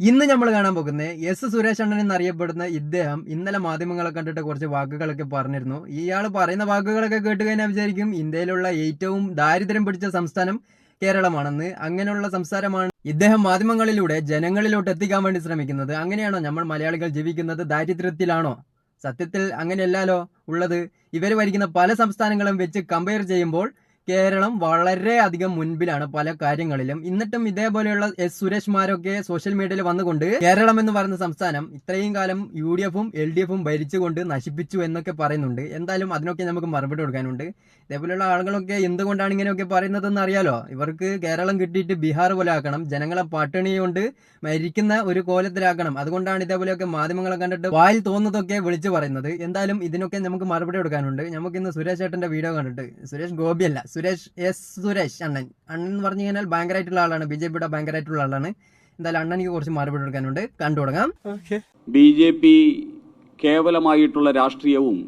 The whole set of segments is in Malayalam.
ഇന്ന് നമ്മൾ കാണാൻ പോകുന്നത് എസ് സുരേഷ് അണ്ണൻ എന്നറിയപ്പെടുന്ന ഇദ്ദേഹം ഇന്നലെ മാധ്യമങ്ങളെ കണ്ടിട്ട് കുറച്ച് വാക്കുകളൊക്കെ പറഞ്ഞിരുന്നു. ഇയാൾ പറയുന്ന വാക്കുകളൊക്കെ കേട്ട് കഴിഞ്ഞാൽ വിചാരിക്കും ഇന്ത്യയിലുള്ള ഏറ്റവും ദാരിദ്ര്യം പിടിച്ച സംസ്ഥാനം കേരളമാണെന്ന്. അങ്ങനെയുള്ള സംസാരമാണ് ഇദ്ദേഹം മാധ്യമങ്ങളിലൂടെ ജനങ്ങളിലോട്ട് എത്തിക്കാൻ വേണ്ടി ശ്രമിക്കുന്നത്. അങ്ങനെയാണോ നമ്മൾ മലയാളികൾ ജീവിക്കുന്നത്? ദാരിദ്ര്യത്തിലാണോ? സത്യത്തിൽ അങ്ങനെയല്ലല്ലോ ഉള്ളത്. ഇവർ ഭരിക്കുന്ന പല സംസ്ഥാനങ്ങളും വെച്ച് കമ്പയർ ചെയ്യുമ്പോൾ കേരളം വളരെ അധികം മുൻപിലാണ് പല കാര്യങ്ങളിലും. എന്നിട്ടും ഇതേപോലെയുള്ള എസ് സുരേഷ്മാരൊക്കെ സോഷ്യൽ മീഡിയയിൽ വന്നുകൊണ്ട് കേരളം എന്ന് പറയുന്ന സംസ്ഥാനം ഇത്രയും കാലം യു ഡി എഫും എൽ ഡി എഫും ഭരിച്ചുകൊണ്ട് നശിപ്പിച്ചു എന്നൊക്കെ പറയുന്നുണ്ട്. എന്തായാലും അതിനൊക്കെ നമുക്ക് മറുപടി കൊടുക്കാനുണ്ട്. ഇതേപോലെയുള്ള ആളുകളൊക്കെ എന്തുകൊണ്ടാണ് ഇങ്ങനെയൊക്കെ പറയുന്നതെന്ന് അറിയാലോ? ഇവർക്ക് കേരളം കിട്ടിയിട്ട് ബീഹാർ പോലെ ആക്കണം ജനങ്ങളെ പട്ടിണി കൊണ്ട് മരിക്കുന്ന ഒരു കോലത്തിലാക്കണം. അതുകൊണ്ടാണ് ഇതേപോലെയൊക്കെ മാധ്യമങ്ങളെ കണ്ടിട്ട് വായിൽ തോന്നുന്നതൊക്കെ വിളിച്ചു പറയുന്നത്. എന്തായാലും ഇതിനൊക്കെ നമുക്ക് മറുപടി കൊടുക്കാനുണ്ട്. നമുക്ക് ഇന്ന് സുരേഷ് ചേട്ടന്റെ വീഡിയോ കണ്ടിട്ട് സുരേഷ് ഗോപിയല്ല സുരേഷ് എസ് സുരേഷ് അണ്ണൻ. അണ്ണൻ എന്ന് പറഞ്ഞു കഴിഞ്ഞാൽ ഭയങ്കരമായിട്ടുള്ള ആളാണ്. ബി ജെ പിയുടെ ഭയങ്കരമായിട്ടുള്ള ആളാണ്. എന്തായാലും അണ്ണനിക്ക് കുറച്ച് മറുപടി കൊടുക്കാനുണ്ട്. കണ്ടു തുടങ്ങാം. ബി ജെ പി കേവലമായിട്ടുള്ള രാഷ്ട്രീയവും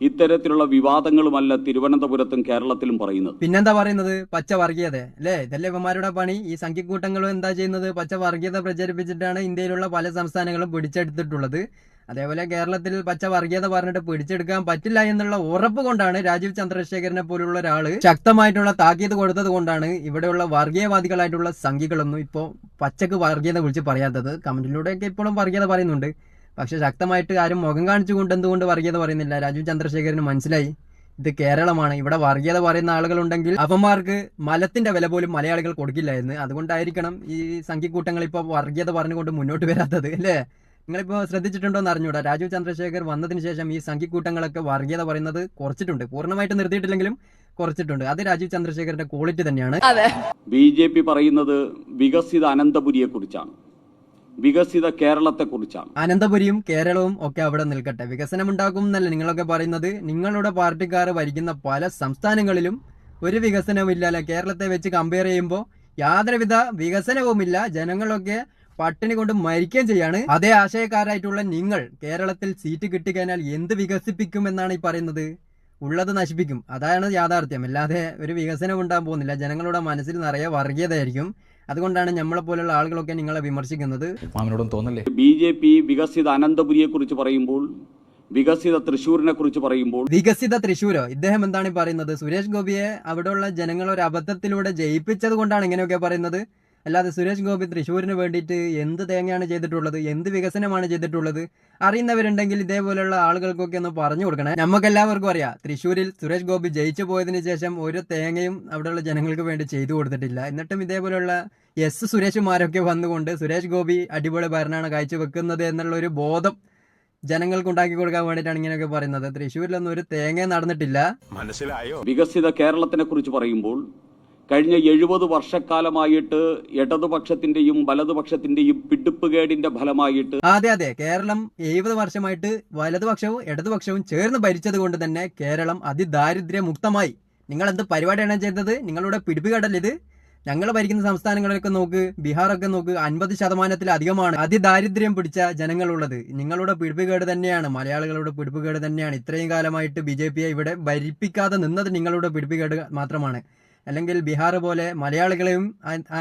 ഇത്തരത്തിലുള്ള വിവാദങ്ങളുമല്ല തിരുവനന്തപുരത്തും കേരളത്തിലും പറയുന്നത്. പിന്നെന്താ പറയുന്നത്? പച്ച വർഗീയത. അല്ലേ? ഇതല്ലേ ഇവന്മാരുടെ പണി? ഈ സംഖ്യക്കൂട്ടങ്ങളും എന്താ ചെയ്യുന്നത്? പച്ച വർഗീയത പ്രചരിപ്പിച്ചിട്ടാണ് ഇന്ത്യയിലുള്ള പല സംസ്ഥാനങ്ങളും പിടിച്ചെടുത്തിട്ടുള്ളത്. അതേപോലെ കേരളത്തിൽ പച്ച വർഗീയത പറഞ്ഞിട്ട് പിടിച്ചെടുക്കാൻ പറ്റില്ല എന്നുള്ള ഉറപ്പ് കൊണ്ടാണ് രാജീവ് ചന്ദ്രശേഖരനെ പോലുള്ള ഒരാൾ ശക്തമായിട്ടുള്ള താക്കീത് കൊടുത്തത് കൊണ്ടാണ് ഇവിടെയുള്ള വർഗീയവാദികളായിട്ടുള്ള സംഖ്യകളൊന്നും ഇപ്പോൾ പച്ചക്ക് വർഗീയത വിളിച്ച് പറയാത്തത്. കമന്റിലൂടെയൊക്കെ ഇപ്പോഴും വർഗീയത പറയുന്നുണ്ട്. പക്ഷെ ശക്തമായിട്ട് ആരും മുഖം കാണിച്ചുകൊണ്ട് എന്തുകൊണ്ട് വർഗീയത പറയുന്നില്ല? രാജീവ് ചന്ദ്രശേഖരന് മനസ്സിലായി. ഇത് കേരളമാണ്. ഇവിടെ വർഗീയത പറയുന്ന ആളുകളുണ്ടെങ്കിൽ അവന്മാർക്ക് മലത്തിന്റെ വില പോലും മലയാളികൾ കൊടുക്കില്ലായിരുന്നു അതുകൊണ്ടായിരിക്കണം ഈ സംഖ്യക്കൂട്ടങ്ങൾ ഇപ്പോൾ വർഗീയത പറഞ്ഞുകൊണ്ട് മുന്നോട്ട് വരാത്തത് അല്ലേ? നിങ്ങളിപ്പോൾ ശ്രദ്ധിച്ചിട്ടുണ്ടോ എന്ന് അറിഞ്ഞൂടാ. രാജീവ് ചന്ദ്രശേഖർ വന്നതിന് ശേഷം ഈ സംഘിക്കൂട്ടങ്ങളൊക്കെ വർഗീയത പറയുന്നത് കുറച്ചിട്ടുണ്ട്. പൂർണമായിട്ട് നിർത്തിയിട്ടില്ലെങ്കിലും കുറച്ചിട്ടുണ്ട്. അത് രാജീവ് ചന്ദ്രശേഖരന്റെ ക്വാളിറ്റി തന്നെയാണ്. ബി ജെ പി പറയുന്നത് വികസിത അനന്തപുരിയെ കുറിച്ചാണ് വികസിത കേരളത്തെ കുറിച്ചാണ് അനന്തപുരിയും കേരളവും ഒക്കെ അവിടെ നിൽക്കട്ടെ. വികസനം ഉണ്ടാകും എന്നല്ല നിങ്ങളൊക്കെ പറയുന്നത്. നിങ്ങളുടെ പാർട്ടിക്കാർ ഭരിക്കുന്ന പല സംസ്ഥാനങ്ങളിലും ഒരു വികസനവും ഇല്ല കേരളത്തെ വെച്ച് കമ്പയർ ചെയ്യുമ്പോൾ യാതൊരുവിധ വികസനവുമില്ല. ജനങ്ങളൊക്കെ പട്ടിണി കൊണ്ട് മരിക്കുകയും ചെയ്യാണ്. അതേ ആശയക്കാരായിട്ടുള്ള നിങ്ങൾ കേരളത്തിൽ സീറ്റ് കിട്ടിക്കഴിഞ്ഞാൽ എന്ത് വികസിപ്പിക്കും എന്നാണ് ഈ പറയുന്നത്? ഉള്ളത് നശിപ്പിക്കും. അതാണ് യാഥാർത്ഥ്യം. അല്ലാതെ ഒരു വികസനം ഉണ്ടാകാൻ പോകുന്നില്ല. ജനങ്ങളുടെ മനസ്സിൽ നിറയെ വർഗീയതയായിരിക്കും. അതുകൊണ്ടാണ് നമ്മളെ പോലുള്ള ആളുകളൊക്കെ നിങ്ങളെ വിമർശിക്കുന്നത്. മാമനോടും തോന്നല്ലേ? ബി ജെ പി വികസിത അനന്തപുരിയെ കുറിച്ച് പറയുമ്പോൾ വികസിത തൃശൂരിനെ കുറിച്ച് പറയുമ്പോൾ വികസിത തൃശ്ശൂരോ? ഇദ്ദേഹം എന്താണ് പറയുന്നത്? സുരേഷ് ഗോപിയെ അവിടെയുള്ള ജനങ്ങൾ ഒരു അബദ്ധത്തിലൂടെ ജയിപ്പിച്ചത് കൊണ്ടാണ് ഇങ്ങനെയൊക്കെ പറയുന്നത്. അല്ലാതെ സുരേഷ് ഗോപി തൃശ്ശൂരിന് വേണ്ടിയിട്ട് എന്ത് തേങ്ങയാണ് ചെയ്തിട്ടുള്ളത്? എന്ത് വികസനമാണ് ചെയ്തിട്ടുള്ളത്? അറിയുന്നവരുണ്ടെങ്കിൽ ഇതേപോലെയുള്ള ആളുകൾക്കൊക്കെ ഒന്ന് പറഞ്ഞു കൊടുക്കണേ. നമുക്ക് എല്ലാവർക്കും അറിയാം തൃശ്ശൂരിൽ സുരേഷ് ഗോപി ജയിച്ചു പോയതിനു ശേഷം ഒരു തേങ്ങയും അവിടെയുള്ള ജനങ്ങൾക്ക് വേണ്ടി ചെയ്തു കൊടുത്തിട്ടില്ല. എന്നിട്ടും ഇതേപോലെയുള്ള എസ് സുരേഷുമാരൊക്കെ വന്നുകൊണ്ട് സുരേഷ് ഗോപി അടിപൊളി ഭരണമാണ് കാഴ്ച വെക്കുന്നത് എന്നുള്ള ഒരു ബോധം ജനങ്ങൾക്ക് ഉണ്ടാക്കി കൊടുക്കാൻ വേണ്ടിയിട്ടാണ് ഇങ്ങനെയൊക്കെ പറയുന്നത്. തൃശ്ശൂരിലൊന്നും ഒരു തേങ്ങ നടന്നിട്ടില്ല. മനസ്സിലായോ? വികസിത കേരളത്തിനെ കുറിച്ച് പറയുമ്പോൾ കഴിഞ്ഞ എഴുപത് വർഷക്കാലമായിട്ട് ഇടതുപക്ഷത്തിന്റെയും വലതുപക്ഷത്തിന്റെയും പിടിപ്പുകേടിന്റെ ഫലമായിട്ട് അതെ അതെ. കേരളം എഴുപത് വർഷമായിട്ട് വലതുപക്ഷവും ഇടതുപക്ഷവും ചേർന്ന് ഭരിച്ചത് കൊണ്ട് തന്നെ കേരളം അതിദാരിദ്ര്യ മുക്തമായി നിങ്ങൾ എന്ത് പരിപാടിയാണ് ചെയ്തത്? നിങ്ങളുടെ പിടിപ്പുകേടല്ല ഇത്? ഞങ്ങൾ ഭരിക്കുന്ന സംസ്ഥാനങ്ങളൊക്കെ നോക്ക് ബീഹാറൊക്കെ നോക്ക് അൻപത് ശതമാനത്തിലധികമാണ് അതിദാരിദ്ര്യം പിടിച്ച ജനങ്ങളുള്ളത്. നിങ്ങളുടെ പിടിപ്പുകേട് തന്നെയാണ് മലയാളികളുടെ പിടിപ്പുകേട് തന്നെയാണ്. ഇത്രയും കാലമായിട്ട് ബി ഇവിടെ ഭരിപ്പിക്കാതെ നിന്നത് നിങ്ങളുടെ പിടിപ്പുകേട് മാത്രമാണ്. അല്ലെങ്കിൽ ബീഹാർ പോലെ മലയാളികളെയും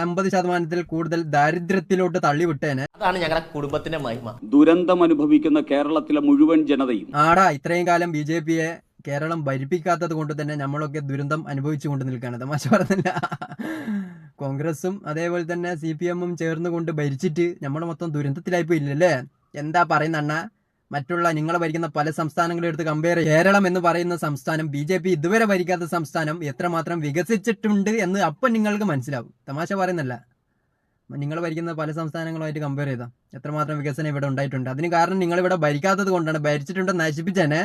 അമ്പത് ശതമാനത്തിൽ കൂടുതൽ ദാരിദ്ര്യത്തിലോട്ട് തള്ളിവിട്ടേനെ. അതാണ് ഞങ്ങളുടെ കുടുംബത്തിന്റെ മഹിമ. ദുരന്തം അനുഭവിക്കുന്ന കേരളത്തിലെ മുഴുവൻ ജനതയും. ആടാ ഇത്രയും കാലം ബി ജെ പിയെ കേരളം ഭരിപ്പിക്കാത്തത് കൊണ്ട് തന്നെ നമ്മളൊക്കെ ദുരന്തം അനുഭവിച്ചുകൊണ്ട് നിൽക്കുകയാണ് തമാശ പറഞ്ഞില്ല. കോൺഗ്രസും അതേപോലെ തന്നെ സി പി എമ്മും ചേർന്നുകൊണ്ട് ഭരിച്ചിട്ട് നമ്മൾ മൊത്തം ദുരന്തത്തിലായി പോയില്ലല്ലേ? എന്താ പറയുന്ന അണ്ണ മറ്റുള്ള നിങ്ങൾ ഭരിക്കുന്ന പല സംസ്ഥാനങ്ങളും എടുത്ത് കമ്പയർ കേരളം എന്ന് പറയുന്ന സംസ്ഥാനം ബി ജെ പി ഇതുവരെ ഭരിക്കാത്ത സംസ്ഥാനം എത്രമാത്രം വികസിച്ചിട്ടുണ്ട് എന്ന് അപ്പം നിങ്ങൾക്ക് മനസ്സിലാവും. തമാശ പറയുന്നല്ല നിങ്ങൾ ഭരിക്കുന്ന പല സംസ്ഥാനങ്ങളുമായിട്ട് കമ്പയർ ചെയ്താൽ എത്രമാത്രം വികസനം ഇവിടെ ഉണ്ടായിട്ടുണ്ട്. അതിന് കാരണം നിങ്ങൾ ഇവിടെ ഭരിക്കാത്തത് കൊണ്ടാണ്. ഭരിച്ചിട്ടുണ്ട് നശിപ്പിച്ചനെ.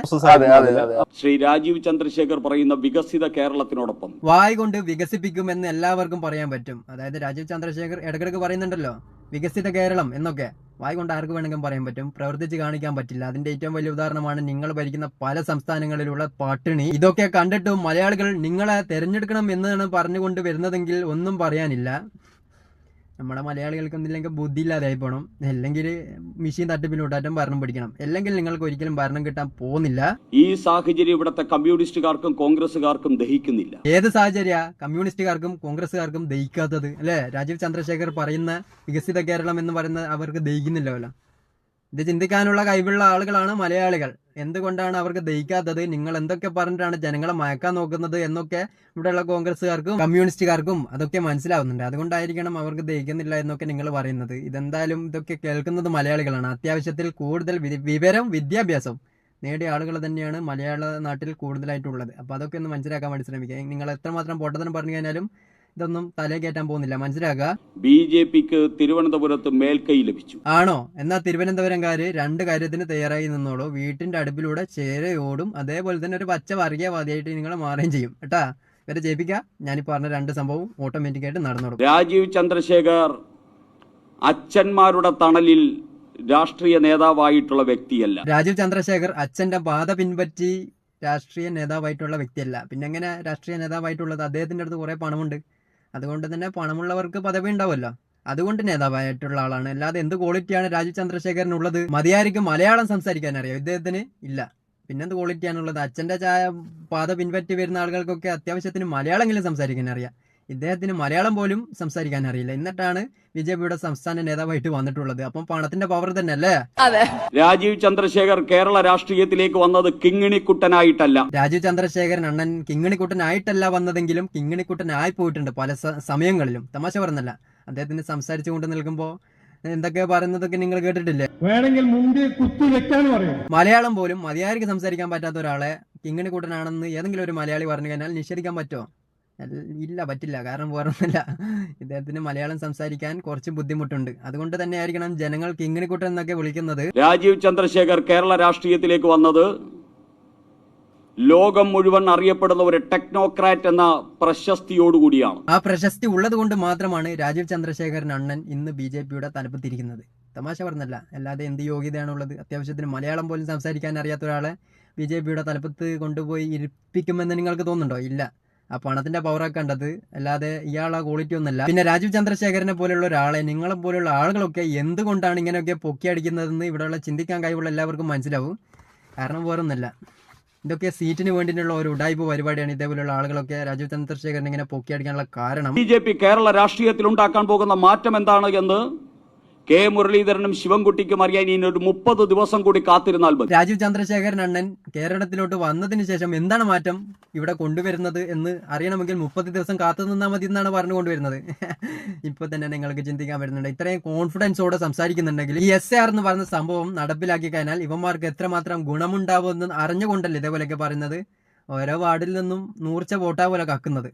ശ്രീ രാജീവ് ചന്ദ്രശേഖർ പറയുന്ന വികസിത കേരളത്തിനോടൊപ്പം. വായ് കൊണ്ട് വികസിപ്പിക്കുമെന്ന് എല്ലാവർക്കും പറയാൻ പറ്റും. അതായത് രാജീവ് ചന്ദ്രശേഖർ ഇടക്കിടക്ക് പറയുന്നുണ്ടല്ലോ വികസിത കേരളം എന്നൊക്കെ. വായ് കൊണ്ട് ആർക്ക് വേണമെങ്കിലും പറയാൻ പറ്റും. പ്രവർത്തിച്ച് കാണിക്കാൻ പറ്റില്ല. അതിന്റെ ഏറ്റവും വലിയ ഉദാഹരണമാണ് നിങ്ങൾ ഭരിക്കുന്ന പല സംസ്ഥാനങ്ങളിലുള്ള പട്ടിണി. ഇതൊക്കെ കണ്ടിട്ടും മലയാളികൾ നിങ്ങളെ തെരഞ്ഞെടുക്കണം എന്നാണ് പറഞ്ഞുകൊണ്ട് വരുന്നതെങ്കിൽ ഒന്നും പറയാനില്ല. നമ്മുടെ മലയാളികൾക്ക് എന്തില്ലെങ്കിൽ ബുദ്ധി ഇല്ലാതായി പോകണം അല്ലെങ്കിൽ മെഷീൻ തട്ടിപ്പിലൂട്ടാറ്റം ഭരണം പിടിക്കണം. അല്ലെങ്കിൽ നിങ്ങൾക്ക് ഒരിക്കലും ഭരണം കിട്ടാൻ പോകുന്നില്ല. ഈ സാഹചര്യം ഇവിടുത്തെ കമ്മ്യൂണിസ്റ്റുകാർക്കും കോൺഗ്രസുകാർക്കും ദഹിക്കുന്നില്ല. ഏത് സാഹചര്യ? കമ്മ്യൂണിസ്റ്റുകാർക്കും കോൺഗ്രസ്സുകാർക്കും ദഹിക്കാത്തത്. അല്ലെ? രാജീവ് ചന്ദ്രശേഖർ പറയുന്ന വികസിത കേരളം എന്ന് പറയുന്നത് അവർക്ക് ദഹിക്കുന്നില്ലല്ലോ ഇത് ചിന്തിക്കാനുള്ള കഴിവുള്ള ആളുകളാണ് മലയാളികൾ. എന്തുകൊണ്ടാണ് അവർക്ക് ദഹിക്കാത്തത്? നിങ്ങൾ എന്തൊക്കെ പറഞ്ഞിട്ടാണ് ജനങ്ങളെ മയക്കാൻ നോക്കുന്നത് എന്നൊക്കെ ഇവിടെയുള്ള കോൺഗ്രസ്സുകാർക്കും കമ്മ്യൂണിസ്റ്റുകാർക്കും അതൊക്കെ മനസ്സിലാവുന്നുണ്ട്. അതുകൊണ്ടായിരിക്കണം അവർക്ക് ദഹിക്കുന്നില്ല എന്നൊക്കെ നിങ്ങൾ പറയുന്നത്. ഇതെന്തായാലും ഇതൊക്കെ കേൾക്കുന്നത് മലയാളികളാണ്. അത്യാവശ്യത്തിൽ കൂടുതൽ വിവരം വിദ്യാഭ്യാസം നേടിയ ആളുകൾ തന്നെയാണ് മലയാള നാട്ടിൽ കൂടുതലായിട്ടുള്ളത്. അപ്പോൾ അതൊക്കെ ഒന്ന് മനസ്സിലാക്കാൻ വേണ്ടി ശ്രമിക്കുക. നിങ്ങൾ എത്രമാത്രം പൊട്ടത്തനം പറഞ്ഞു കഴിഞ്ഞാലും ഇതൊന്നും തലേ കയറ്റാൻ പോകുന്നില്ല. മനസ്സിലാക്കുക? ബി ജെ പിക്ക് തിരുവനന്തപുരത്ത് മേൽക്കൈ ലഭിച്ചു. ആണോ? എന്നാ തിരുവനന്തപുരംകാര് രണ്ട് കാര്യത്തിന് തയ്യാറായി നിന്നോളൂ. വീട്ടിന്റെ അടുപ്പിലൂടെ ചേരയോടും അതേപോലെ തന്നെ ഒരു പച്ച വർഗീയവാദിയായിട്ട് നിങ്ങൾ മാറുകയും ചെയ്യും. കേട്ടാ? ഇവരെ ജയിപ്പിക്കുക. ഞാനിപ്പോ പറഞ്ഞ രണ്ട് സംഭവം ഓട്ടോമാറ്റിക് ആയിട്ട് നടന്നോളും. രാജീവ് ചന്ദ്രശേഖർ അച്ഛന്മാരുടെ തണലിൽ രാഷ്ട്രീയ നേതാവായിട്ടുള്ള വ്യക്തിയല്ല. രാജീവ് ചന്ദ്രശേഖർ അച്ഛന്റെ പാത പിൻപറ്റി രാഷ്ട്രീയ നേതാവായിട്ടുള്ള വ്യക്തിയല്ല. പിന്നെ എങ്ങനെ രാഷ്ട്രീയ നേതാവായിട്ടുള്ളത്? അദ്ദേഹത്തിന്റെ അടുത്ത് കുറെ പണമുണ്ട്. അതുകൊണ്ട് തന്നെ പണമുള്ളവർക്ക് പദവി ഉണ്ടാവുമല്ലോ. അതുകൊണ്ട് നേതാവായിട്ടുള്ള ആളാണ്. അല്ലാതെ എന്ത് ക്വാളിറ്റിയാണ് രാജീവ് ചന്ദ്രശേഖരനുള്ളത്? മതിയായിരിക്കും മലയാളം സംസാരിക്കാൻ അറിയാം. ഇദ്ദേഹത്തിന് ഇല്ല. പിന്നെന്ത് ക്വാളിറ്റിയാണുള്ളത് അച്ഛന്റെ ചായ പാത പിൻപറ്റി വരുന്ന ആളുകൾക്കൊക്കെ അത്യാവശ്യത്തിന് മലയാളമെങ്കിലും സംസാരിക്കാൻ അറിയാം. ഇദ്ദേഹത്തിന് മലയാളം പോലും സംസാരിക്കാൻ അറിയില്ല. എന്നിട്ടാണ് ബി ജെ പിയുടെ സംസ്ഥാന നേതാവായിട്ട് വന്നിട്ടുള്ളത്. അപ്പം പണത്തിന്റെ പവർ തന്നെ അല്ലേ അതെ. രാജീവ് ചന്ദ്രശേഖർ കേരള രാഷ്ട്രീയത്തിലേക്ക് വന്നത് കിങ്ങിണിക്കുട്ടനായിട്ടല്ല. രാജീവ് ചന്ദ്രശേഖരൻ അണ്ണൻ കിങ്ങിണിക്കുട്ടനായിട്ടല്ല വന്നതെങ്കിലും കിങ്ങിണിക്കുട്ടനായി പോയിട്ടുണ്ട് പല സമയങ്ങളിലും. തമാശ പറഞ്ഞല്ല അദ്ദേഹത്തിന് സംസാരിച്ചു കൊണ്ട് നിൽക്കുമ്പോൾ എന്തൊക്കെ പറയുന്നതൊക്കെ നിങ്ങൾ കേട്ടിട്ടില്ലേ? വേണമെങ്കിൽ കുത്തി പറയും. മലയാളം പോലും മതിയായിരിക്കും സംസാരിക്കാൻ പറ്റാത്ത ഒരാളെ കിങ്ങിണിക്കുട്ടനാണെന്ന് ഏതെങ്കിലും ഒരു മലയാളി പറഞ്ഞു കഴിഞ്ഞാൽ നിഷേധിക്കാൻ പറ്റുമോ? ഇല്ല പറ്റില്ല. കാരണം വേറൊന്നുമില്ല. ഇദ്ദേഹത്തിന് മലയാളം സംസാരിക്കാൻ കുറച്ച് ബുദ്ധിമുട്ടുണ്ട്. അതുകൊണ്ട് തന്നെ ആയിരിക്കണം ഇങ്ങനെ കിങ്ങിണിക്കുട്ടൻ എന്നൊക്കെ വിളിക്കുന്നത്. രാജീവ് ചന്ദ്രശേഖർ കേരള രാഷ്ട്രീയത്തിലേക്ക് വന്നത് ലോകം മുഴുവൻ അറിയപ്പെടുന്ന ഒരു ടെക്നോക്രാറ്റ് എന്ന പ്രശസ്തിയോടുകൂടിയാണ്. ആ പ്രശസ്തി ഉള്ളത് കൊണ്ട് മാത്രമാണ് രാജീവ് ചന്ദ്രശേഖരൻ അണ്ണൻ ഇന്ന് ബി ജെ പിയുടെ തലപ്പത്തിരിക്കുന്നത്. തമാശ പറഞ്ഞല്ല അല്ലാതെ എന്ത് യോഗ്യതയാണുള്ളത്? അത്യാവശ്യത്തിന് മലയാളം പോലും സംസാരിക്കാൻ അറിയാത്ത ഒരാളെ ബി ജെ പിയുടെ തലപ്പത്ത് കൊണ്ടുപോയി ഇരിപ്പിക്കുമെന്ന് നിങ്ങൾക്ക് തോന്നുന്നുണ്ടോ? ഇല്ല. ആ പണത്തിന്റെ പവറൊക്കെ കണ്ടത്. അല്ലാതെ ഇയാളെ ക്വാളിറ്റി ഒന്നല്ല പിന്നെ രാജീവ് ചന്ദ്രശേഖരനെ പോലെയുള്ള ഒരാളെ നിങ്ങളെ പോലെയുള്ള ആളുകളൊക്കെ എന്തുകൊണ്ടാണ് ഇങ്ങനെയൊക്കെ പൊക്കിയടിക്കുന്നതെന്ന് ഇവിടെയുള്ള ചിന്തിക്കാൻ കഴിവുള്ള എല്ലാവർക്കും മനസ്സിലാവും. കാരണം വേറൊന്നല്ല ഇതൊക്കെ സീറ്റിന് വേണ്ടിയിട്ടുള്ള ഒരു ഉടായ്പ പരിപാടിയാണ് ഇതേപോലെയുള്ള ആളുകളൊക്കെ രാജീവ് ചന്ദ്രശേഖരൻ ഇങ്ങനെ പൊക്കിയടിക്കാനുള്ള കാരണം. ബി കേരള രാഷ്ട്രീയത്തിൽ ഉണ്ടാക്കാൻ പോകുന്ന മാറ്റം എന്താണ് എന്ന് കെ മുരളീധരനും ശിവൻകുട്ടിക്കും അറിയാൻ ഇനി ഒരു മുപ്പത് ദിവസം കൂടി കാത്തിരുന്നാൽ മതി. രാജീവ് ചന്ദ്രശേഖരൻ അണ്ണൻ കേരളത്തിലോട്ട് വന്നതിന് ശേഷം എന്താണ് മാറ്റം? ഇവിടെ കൊണ്ടുവരുന്നത് എന്ന് അറിയണമെങ്കിൽ മുപ്പത് ദിവസം കാത്തു നിന്നാൽ മതി എന്നാണ് പറഞ്ഞു കൊണ്ടുവരുന്നത്. ഇപ്പൊ തന്നെ നിങ്ങൾക്ക് ചിന്തിക്കാൻ പറ്റുന്നുണ്ട്. ഇത്രയും കോൺഫിഡൻസോടെ സംസാരിക്കുന്നുണ്ടെങ്കിൽ ഈ എസ് ആർ എന്ന് പറയുന്ന സംഭവം നടപ്പിലാക്കി കഴിഞ്ഞാൽ ഇവന്മാർക്ക് എത്രമാത്രം ഗുണമുണ്ടാവുമെന്ന് അറിഞ്ഞുകൊണ്ടല്ലേ ഇതേപോലെയൊക്കെ പറയുന്നത്? ഓരോ വാർഡിൽ നിന്നും നൂർച്ച വോട്ടാ പോലെ കക്കുന്നത്.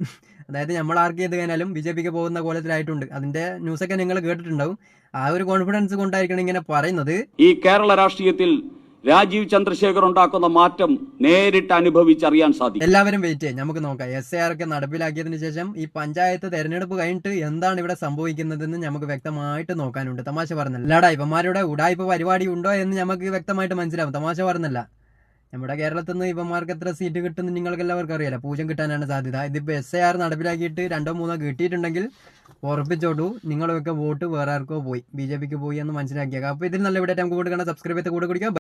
അതായത് നമ്മൾ ആർക്ക് ചെയ്ത് കഴിഞ്ഞാലും ബി ജെ പിക്ക് പോകുന്ന കോലത്തിലായിട്ടുണ്ട്. അതിന്റെ ന്യൂസൊക്കെ നിങ്ങൾ കേട്ടിട്ടുണ്ടാവും. ആ ഒരു കോൺഫിഡൻസ് കൊണ്ടായിരിക്കണം ഇങ്ങനെ പറയുന്നത്. ഈ കേരള രാഷ്ട്രീയത്തിൽ രാജീവ് ചന്ദ്രശേഖർ ഉണ്ടാക്കുന്ന മാറ്റം നേരിട്ട് അനുഭവിച്ചറിയാൻ സാധിക്കും. എല്ലാവരും വെയിറ്റ് ചെയ്യാം. നമുക്ക് നോക്കാം. എസ് എ ആർ ഒക്കെ നടപ്പിലാക്കിയതിനു ശേഷം ഈ പഞ്ചായത്ത് തെരഞ്ഞെടുപ്പ് കഴിഞ്ഞിട്ട് എന്താണ് ഇവിടെ സംഭവിക്കുന്നതെന്ന് നമുക്ക് വ്യക്തമായിട്ട് നോക്കാനുണ്ട്. തമാശ പറഞ്ഞല്ല. ഇവന്മാരുടെ ഉടായ്പ പരിപാടി ഉണ്ടോ എന്ന് നമുക്ക് വ്യക്തമായിട്ട് മനസ്സിലാവും. തമാശ പറഞ്ഞല്ല. നമ്മുടെ കേരളത്തിൽ നിന്ന് ഇവന്മാർക്ക് എത്ര സീറ്റ് കിട്ടുന്ന നിങ്ങൾക്ക് എല്ലാവർക്കും അറിയാലോ. പൂജ്യം കിട്ടാനാണ് സാധ്യത. ഇതിപ്പോൾ എസ് എ ആർ നടപ്പിലാക്കിയിട്ട് രണ്ടോ മൂന്നോ കിട്ടിയിട്ടുണ്ടെങ്കിൽ ഉറപ്പിച്ചോട്ടു നിങ്ങളൊക്കെ വോട്ട് വേറെ ആർക്കോ പോയി. ബി ജെ പിക്ക് പോയി എന്ന് മനസ്സിലാക്കിയേക്കാം. അപ്പോൾ ഇതിൽ നല്ല ഇവിടെ നമുക്ക് കൊടുക്കണം സബ്സ്ക്രൈബ് ചെയ്ത് കൂടെ കുടിക്കുക